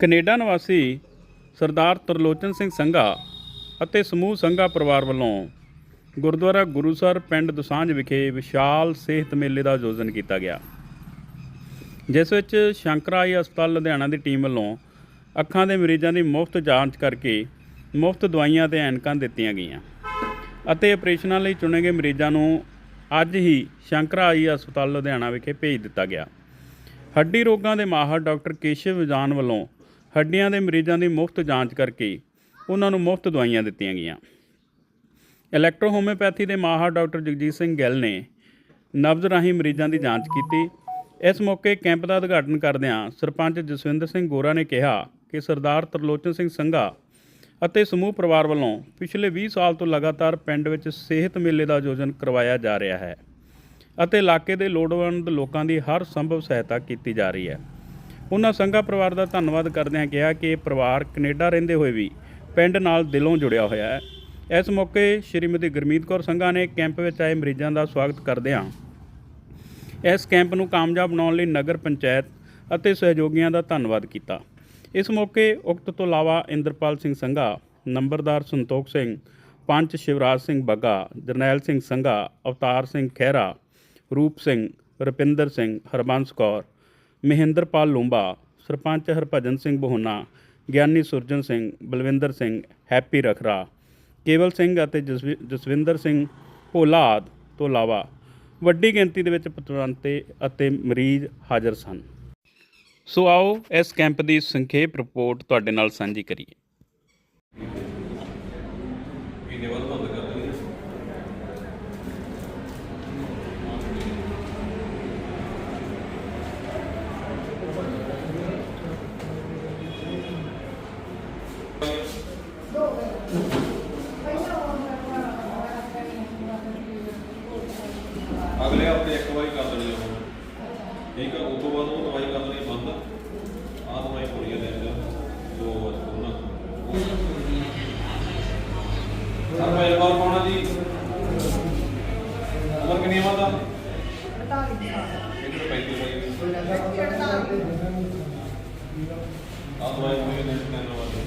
Canada ਨਿਵਾਸੀ ਸਰਦਾਰ ਤਰਲੋਚਨ ਸਿੰਘ ਸੰਘਾ ਅਤੇ ਸਮੂਹ ਸੰਘਾ ਪਰਿਵਾਰ ਵੱਲੋਂ ਗੁਰਦੁਆਰਾ ਗੁਰੂਸਰ ਪਿੰਡ ਦੁਸਾਂਝ ਵਿਖੇ ਵਿਸ਼ਾਲ ਸਿਹਤ ਮੇਲੇ ਦਾ ਆਯੋਜਨ ਕੀਤਾ ਗਿਆ। ਜਿਸ ਵਿੱਚ ਸ਼ੰਕਰਾਈ ਹਸਪਤਾਲ ਲੁਧਿਆਣਾ ਦੀ ਟੀਮ ਵੱਲੋਂ ਅੱਖਾਂ ਦੇ ਮਰੀਜ਼ਾਂ ਦੀ ਮੁਫਤ ਜਾਂਚ ਕਰਕੇ ਮੁਫਤ ਦਵਾਈਆਂ ਤੇ ਐਨਕਾਂ ਦਿੱਤੀਆਂ ਗਈਆਂ ਅਤੇ ਆਪਰੇਸ਼ਨਾਂ ਲਈ ਚੁਣੇ ਗਏ ਮਰੀਜ਼ਾਂ ਨੂੰ ਅੱਜ ਹੀ ਸ਼ੰਕਰਾਈ ਹਸਪਤਾਲ ਲੁਧਿਆਣਾ ਵਿਖੇ ਭੇਜ ਦਿੱਤਾ ਗਿਆ। ਹੱਡੀ ਰੋਗਾਂ ਦੇ ਮਾਹਰ ਡਾਕਟਰ ਕੇਸ਼ਵ ਵਿਜਾਨ ਵੱਲੋਂ ਹੱਡੀਆਂ ਦੇ ਮਰੀਜ਼ਾਂ ਦੀ ਮੁਫਤ ਜਾਂਚ ਕਰਕੇ ਉਹਨਾਂ ਨੂੰ ਮੁਫਤ ਦਵਾਈਆਂ ਦਿੱਤੀਆਂ ਗਈਆਂ। ਇਲੈਕਟ੍ਰੋ ਹੋਮਿਓਪੈਥੀ ਦੇ ਮਾਹਰ ਡਾਕਟਰ ਜਗਜੀਤ ਸਿੰਘ ਗਿੱਲ ਨੇ ਨਬਜ਼ ਰਾਹੀਂ ਮਰੀਜ਼ਾਂ ਦੀ ਜਾਂਚ ਕੀਤੀ। ਇਸ ਮੌਕੇ ਕੈਂਪ ਦਾ ਉਦਘਾਟਨ ਕਰਦਿਆਂ ਸਰਪੰਚ ਜਸਵਿੰਦਰ ਸਿੰਘ ਗੋਰਾ ਨੇ ਕਿਹਾ ਕਿ ਸਰਦਾਰ ਤਰਲੋਚਨ ਸਿੰਘ ਸੰਘਾ ਅਤੇ ਸਮੂਹ ਪਰਿਵਾਰ ਵੱਲੋਂ ਪਿਛਲੇ 20 ਸਾਲ ਤੋਂ ਲਗਾਤਾਰ ਪਿੰਡ ਵਿੱਚ ਸਿਹਤ ਮੇਲੇ ਦਾ ਆਯੋਜਨ ਕਰਵਾਇਆ ਜਾ ਰਿਹਾ ਹੈ ਅਤੇ ਇਲਾਕੇ ਦੇ ਲੋੜਵੰਦ ਲੋਕਾਂ ਦੀ ਹਰ ਸੰਭਵ ਸਹਾਇਤਾ ਕੀਤੀ ਜਾ ਰਹੀ ਹੈ। ਉਹਨਾਂ ਸੰਘਾ ਪਰਿਵਾਰ ਦਾ ਧੰਨਵਾਦ ਕਰਦਿਆਂ ਕਿਹਾ ਕਿ ਇਹ ਪਰਿਵਾਰ ਕੈਨੇਡਾ ਰਹਿੰਦੇ ਹੋਏ ਵੀ ਪਿੰਡ ਨਾਲ ਦਿਲੋਂ ਜੁੜਿਆ ਹੋਇਆ ਹੈ। ਇਸ ਮੌਕੇ ਸ਼੍ਰੀਮਤੀ ਗੁਰਮੀਤ ਕੌਰ ਸੰਘਾ ਨੇ ਕੈਂਪ ਵਿੱਚ ਆਏ ਮਰੀਜ਼ਾਂ ਦਾ ਸਵਾਗਤ ਕਰਦਿਆਂ ਇਸ ਕੈਂਪ ਨੂੰ ਕਾਮਯਾਬ ਬਣਾਉਣ ਲਈ ਨਗਰ ਪੰਚਾਇਤ ਅਤੇ ਸਹਿਯੋਗੀਆਂ ਦਾ ਧੰਨਵਾਦ ਕੀਤਾ। ਇਸ ਮੌਕੇ ਉਕਤ ਤੋਂ ਇਲਾਵਾ ਇੰਦਰਪਾਲ ਸਿੰਘ ਸੰਘਾ, ਨੰਬਰਦਾਰ ਸੰਤੋਖ ਸਿੰਘ, ਪੰਚ ਸ਼ਿਵਰਾਜ ਸਿੰਘ ਬੱਗਾ, ਜਰਨੈਲ ਸਿੰਘ ਸੰਘਾ, ਅਵਤਾਰ ਸਿੰਘ ਖਹਿਰਾ, ਰੂਪ ਸਿੰਘ, ਰੁਪਿੰਦਰ ਸਿੰਘ, ਹਰਬੰਸ ਕੌਰ ਮਹਿੰਦਰਪਾਲ ਲੂੰਬਾ, ਸਰਪੰਚ ਹਰਭਜਨ ਸਿੰਘ ਬਹੋਨਾ, ਗਿਆਨੀ ਸੁਰਜਨ ਸਿੰਘ, ਬਲਵਿੰਦਰ ਸਿੰਘ, ਹੈਪੀ ਰਖਰਾ, ਕੇਵਲ ਸਿੰਘ ਅਤੇ ਜਸਵਿ- ਜਸਵਿੰਦਰ ਸਿੰਘ ਭੋਲਾਦ ਤੋਂ ਇਲਾਵਾ ਵੱਡੀ ਗਿਣਤੀ ਦੇ ਵਿੱਚ ਪਤਵੰਤੇ ਅਤੇ ਮਰੀਜ਼ ਹਾਜ਼ਰ ਸਨ। ਸੋ ਆਓ ਇਸ ਕੈਂਪ ਦੀ ਸੰਖੇਪ ਰਿਪੋਰਟ ਤੁਹਾਡੇ ਨਾਲ ਸਾਂਝੀ ਕਰੀਏ। ਅਗਲੇ ਹਫ਼ਤੇ ਇੱਕ ਵਾਰੀ ਕਰ ਦੇਣੀ ਉਹ ਠੀਕ ਆ, ਉਸ ਤੋਂ ਬਾਅਦ ਉਹ ਦਵਾਈ ਕਰ ਦੇਣੀ ਬੰਦ ਆਹ ਦਵਾਈ ਪੂਰੀ ਹੈ ਦੇ ਦੋ ਉਹਨਾਂ ਸਰ, ਮੈਂ ਇੱਕ ਵਾਰ ਪਾਉਣਾ ਜੀ। ਉਮਰ ਕਿੰਨੀ ਹੈ ਮਾਤਾ 45 ਸਾਲ ਆਹ ਦਵਾਈ ਪੂਰੀ ਦੇ ਦੇਣ ਵਾਸਤੇ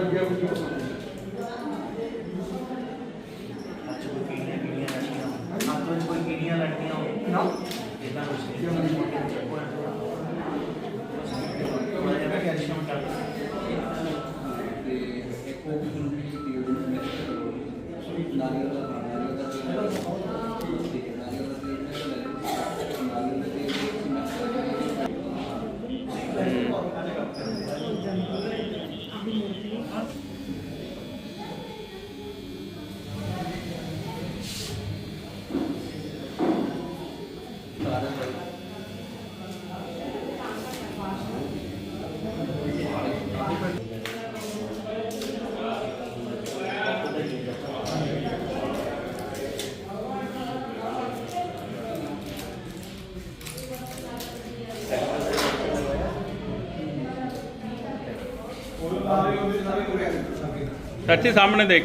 ਅੱਜ ਹੱਥ ਵਿੱਚ ਕੋਈ ਕੀੜੀਆਂ ਲੱਗੀਆਂ ਨਾ ਇਦਾਂ ਕੁਝ ਨਹੀਂ ਮੈਂ ਜਿਹਾ ਕੈਲਸ਼ੀਅਮ ਟੈਬਲੇਟ ਚਾਚੀ ਸਾਹਮਣੇ ਦੇਖ।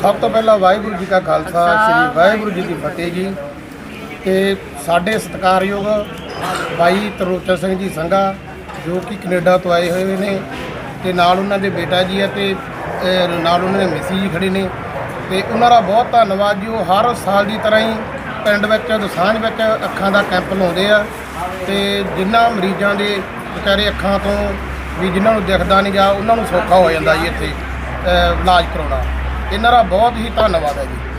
ਸਭ ਤੋਂ ਪਹਿਲਾਂ ਵਾਹਿਗੁਰੂ ਜੀ ਕਾ ਖਾਲਸਾ ਸ੍ਰੀ ਵਾਹਿਗੁਰੂ ਜੀ ਕੀ ਫਤਿਹ ਜੀ। ਤੇ ਸਾਡੇ ਸਤਿਕਾਰਯੋਗ ਬਾਈ ਤਰੋਚਾ ਸਿੰਘ ਜੀ ਸੰਘਾ ਜੋ ਕਿ ਕੈਨੇਡਾ ਤੋਂ ਆਏ ਹੋਏ ਨੇ ਤੇ ਨਾਲ ਉਹਨਾਂ ਦੇ ਬੇਟਾ ਜੀ ਹੈ ਤੇ ਅਹ, ਨਾਲ ਉਹਨਾਂ ਦੇ ਮਿਸੀ ਜੀ ਖੜੇ ਨੇ ਤੇ ਉਹਨਾਂ ਦਾ ਬਹੁਤ ਧੰਨਵਾਦ ਜੀ। ਉਹ ਹਰ ਸਾਲ ਦੀ ਤਰ੍ਹਾਂ ਹੀ ਪਿੰਡ ਵਿੱਚ ਦਸਾਂਝ ਵਿੱਚ ਅੱਖਾਂ ਦਾ ਕੈਂਪ ਲਾਉਂਦੇ ਆ ਤੇ ਜਿਨ੍ਹਾਂ ਮਰੀਜ਼ਾਂ ਦੇ ਵਿਚਾਰੇ ਅੱਖਾਂ ਤੋਂ ਵੀ ਜਿਨ੍ਹਾਂ ਨੂੰ ਦਿਖਦਾ ਨਹੀਂ ਗਿਆ ਉਹਨਾਂ ਨੂੰ ਸੌਖਾ ਹੋ ਜਾਂਦਾ ਜੀ ਇੱਥੇ ਅਹ, ਇਲਾਜ ਕਰਾਉਣਾ। ਇਹਨਾਂ ਦਾ ਬਹੁਤ ਹੀ ਧੰਨਵਾਦ ਹੈ ਜੀ।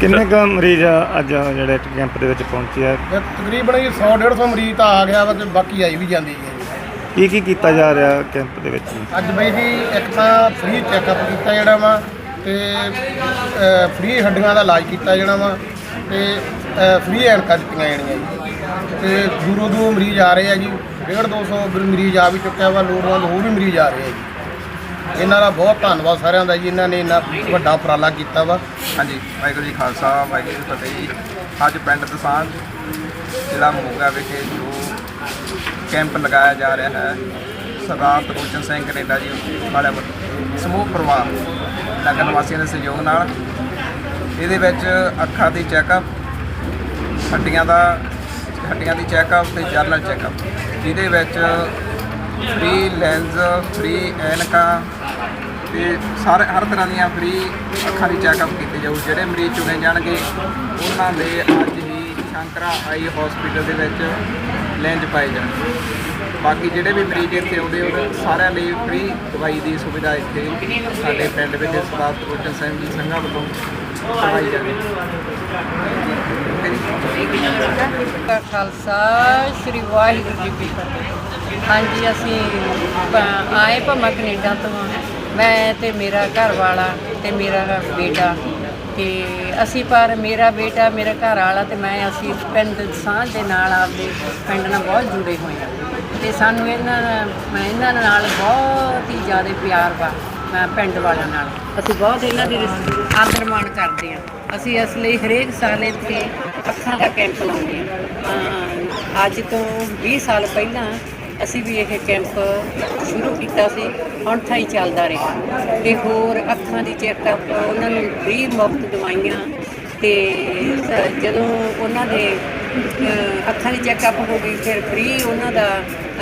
ਕਿੰਨੇ ਕੁ ਮਰੀਜ਼ ਅੱਜ ਜਿਹੜੇ ਕੈਂਪ ਦੇ ਵਿੱਚ ਪਹੁੰਚੇ ਆ? ਤੇ ਤਕਰੀਬਨ ਇਹ 100 150 ਮਰੀਜ਼ ਤਾਂ ਆ ਗਿਆ ਵਾ ਤੇ ਬਾਕੀ ਆਈ ਵੀ ਜਾਂਦੀ ਹੈ। ਕੀ ਕੀ ਕੀਤਾ ਜਾ ਰਿਹਾ ਕੈਂਪ ਦੇ ਵਿੱਚ? ਅੱਜ ਬਈ ਜੀ ਇੱਕ ਤਾਂ ਫ੍ਰੀ ਚੈੱਕਅਪ ਕੀਤਾ ਜਿਹੜਾ ਵਾ ਤੇ ਫ੍ਰੀ ਹੱਡੀਆਂ ਦਾ ਇਲਾਜ ਕੀਤਾ ਜਾਣਾ ਵਾ ਤੇ ਫ੍ਰੀ ਐਨਕਾਂ ਦਿੱਤੀਆਂ ਜਾਣੀਆਂ ਜੀ। ਤੇ ਦੂਰੋਂ ਦੂਰੋਂ ਮਰੀਜ਼ ਆ ਰਹੇ ਆ ਜੀ। 1.5 200 ਮਰੀਜ਼ ਆ ਵੀ ਚੁੱਕਿਆ ਵਾ ਲੋੜਵੰਦ ਹੋਰ ਵੀ ਮਰੀਜ਼ ਆ ਰਹੇ ਆ ਜੀ। ਇਹਨਾਂ ਦਾ ਬਹੁਤ ਧੰਨਵਾਦ ਸਾਰਿਆਂ ਦਾ ਜੀ, ਇਹਨਾਂ ਨੇ ਇੰਨਾ ਵੱਡਾ ਉਪਰਾਲਾ ਕੀਤਾ ਵਾ। ਹਾਂਜੀ, ਵਾਹਿਗੁਰੂ ਜੀ ਖਾਲਸਾ, ਵਾਹਿਗੁਰੂ ਜੀ ਫਤਿਹ ਜੀ। ਅੱਜ ਪਿੰਡ ਦਸਾਂਝ, ਜ਼ਿਲ੍ਹਾ ਮੋਗਾ ਵਿਖੇ ਜੋ ਕੈਂਪ ਲਗਾਇਆ ਜਾ ਰਿਹਾ ਹੈ, ਸਰਦਾਰ ਤਰੋਚਨ ਸਿੰਘ ਕੈਨੇਡਾ ਜੀ ਵਾਲਿਆਂ ਵੱਲੋਂ ਸਮੂਹ ਪਰਿਵਾਰ, ਨਗਰ ਨਿਵਾਸੀਆਂ ਦੇ ਸਹਿਯੋਗ ਨਾਲ। ਇਹਦੇ ਵਿੱਚ ਅੱਖਾਂ ਦੀ ਚੈੱਕਅਪ ਹੱਡੀਆਂ ਦਾ, ਹੱਡੀਆਂ ਦੀ ਚੈੱਕਅਪ ਤੇ ਜਰਨਲ ਚੈੱਕਅਪ ਜਿਹਦੇ ਵਿੱਚ ਫ੍ਰੀ ਲੈਂਸ ਫ੍ਰੀ ਐਨਕਾਂ ਤੇ ਸਾਰੇ ਹਰ ਤਰ੍ਹਾਂ ਦੀਆਂ ਫ੍ਰੀ ਅੱਖਾਂ ਦੀ ਚੈੱਕਅਪ ਕੀਤੀ ਜਾਊ। ਜਿਹੜੇ ਮਰੀਜ਼ ਚੁਣੇ ਜਾਣਗੇ, ਉਹਨਾਂ ਦੇ ਅੱਜ ਹੀ ਸ਼ੰਕਰਾ ਆਈ ਹਸਪੀਟਲ ਦੇ ਵਿੱਚ ਲੈਂਜ ਪਾਏ ਜਾਣਗੇ ਬਾਕੀ ਜਿਹੜੇ ਵੀ ਮਰੀਜ਼ ਇੱਥੇ ਆਉਂਦੇ, ਉਹ ਸਾਰਿਆਂ ਲਈ ਫ੍ਰੀ ਦਵਾਈ ਦੀ ਸੁਵਿਧਾ ਇੱਥੇ ਸਾਡੇ ਪਿੰਡ ਵਿੱਚ ਸਰਦਾਰ ਤਰੋਚਨ ਸਿੰਘ ਜੀ ਸੰਘਾ ਵੱਲੋਂ ਕਰਵਾਈ ਜਾਵੇ। ਦਾ ਖਾਲਸਾ ਸ੍ਰੀ ਵਾਹਿਗੁਰੂ ਜੀ ਕੀ ਫਤਿਹ। ਹਾਂਜੀ, ਅਸੀਂ ਪ- ਆਏ ਭਮਾ ਕੈਨੇਡਾ ਤੋਂ ਮੈਂ ਤੇ ਮੇਰਾ ਘਰ ਵਾਲਾ ਤੇ ਮੇਰਾ ਬੇਟਾ ਤੇ ਅਸੀਂ ਪਰ ਮੇਰਾ ਬੇਟਾ, ਮੇਰਾ ਘਰ ਵਾਲਾ ਤੇ ਮੈਂ ਅਸੀਂ ਪਿੰਡ ਸਾਂਝ ਦੇ ਨਾਲ ਆਪਦੇ ਪਿੰਡ ਨਾਲ ਬਹੁਤ ਜੁੜੇ ਹੋਏ ਹਾਂ ਤੇ ਸਾਨੂੰ ਇਹਨਾਂ, ਮੈਂ ਇਹਨਾਂ ਨਾਲ ਬਹੁਤ ਹੀ ਜ਼ਿਆਦਾ ਪਿਆਰ ਵਾ, ਮੈਂ ਪਿੰਡ ਵਾਲਿਆਂ ਨਾਲ। ਅਸੀਂ ਬਹੁਤ ਇਹਨਾਂ ਦੀ ਰਿਸ- ਆਦਰ ਮਾਣ ਕਰਦੇ ਹਾਂ ਅਸੀਂ ਇਸ ਲਈ ਹਰੇਕ ਸਾਲ ਇੱਥੇ ਅੱਖਾਂ ਦਾ ਕੈਂਪ ਲਾਉਂਦੇ ਹਾਂ ਅਮ ਅੱਜ ਤੋਂ 20 ਸਾਲ ਪਹਿਲਾਂ ਅਸੀਂ ਵੀ ਇਹ ਕੈਂਪ ਸ਼ੁਰੂ ਕੀਤਾ ਸੀ, ਹੁਣ ਥਾਈ ਚੱਲਦਾ ਰਿਹਾ। ਤੇ ਹੋਰ ਅੱਖਾਂ ਦੀ ਚੈੱਕਅਪ ਉਹਨਾਂ ਨੂੰ ਫ੍ਰੀ ਮੁਫਤ ਦਵਾਈਆਂ ਤੇ ਜਦੋਂ ਉਹਨਾਂ ਦੇ ਅੱਖਾਂ ਦੀ ਚੈੱਕਅਪ ਹੋ ਗਈ, ਫਿਰ ਫ੍ਰੀ ਉਹਨਾਂ ਦਾ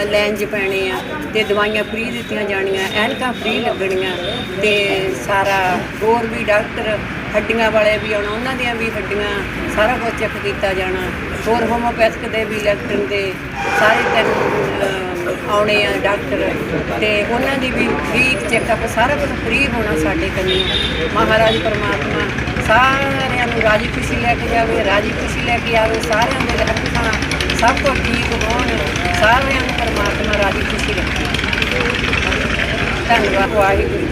ਲੈਂਜ ਪੈਣੇ ਆ ਤੇ ਦਵਾਈਆਂ ਫ੍ਰੀ ਦਿੱਤੀਆਂ ਜਾਣੀਆਂ, ਐਨਕਾਂ ਫ੍ਰੀ ਲੱਗਣੀਆਂ ਤੇ ਸਾਰਾ ਹੋਰ ਵੀ ਡਾਕਟਰ ਹੱਡੀਆਂ ਵਾਲੇ ਵੀ ਆਉਣਾ, ਉਹਨਾਂ ਦੀਆਂ ਵੀ ਹੱਡੀਆਂ ਸਾਰਾ ਕੁਝ ਚੈੱਕ ਕੀਤਾ ਜਾਣਾ। ਹੋਰ ਹੋਮੋਪੈਥਿਕ ਦੇ ਵੀ ਇਲੈਕਟ੍ਰਨ ਦੇ ਸਾਰੇ ਤਿੰਨ ਆਉਣੇ ਆ ਡਾਕਟਰ ਤੇ ਉਹਨਾਂ ਦੀ ਵੀ ਫ੍ਰੀ ਚੈੱਕਅਪ ਸਾਰਾ ਕੁਝ ਫ੍ਰੀ ਹੋਣਾ ਸਾਡੇ ਕੰਨੀ। ਮਹਾਰਾਜ ਪਰਮਾਤਮਾ ਸਾਰਿਆਂ ਨੂੰ ਰਾਜੀ ਖੁਸ਼ੀ ਲੈ ਕੇ ਜਾਵੇ ਰਾਜੀ ਖੁਸ਼ੀ ਲੈ ਕੇ ਆਵੇ, ਸਾਰਿਆਂ ਦੇ ਅੱਖਾਂ ਸਭ ਤੋਂ ਠੀਕ ਹੋਣ, ਸਾਰਿਆਂ ਨੂੰ ਪਰਮਾਤਮਾ ਰਾਜੀ ਖੁਸ਼ੀ ਰੱਖੇ। ਧੰਨਵਾਦ, ਵਾਹਿਗੁਰੂ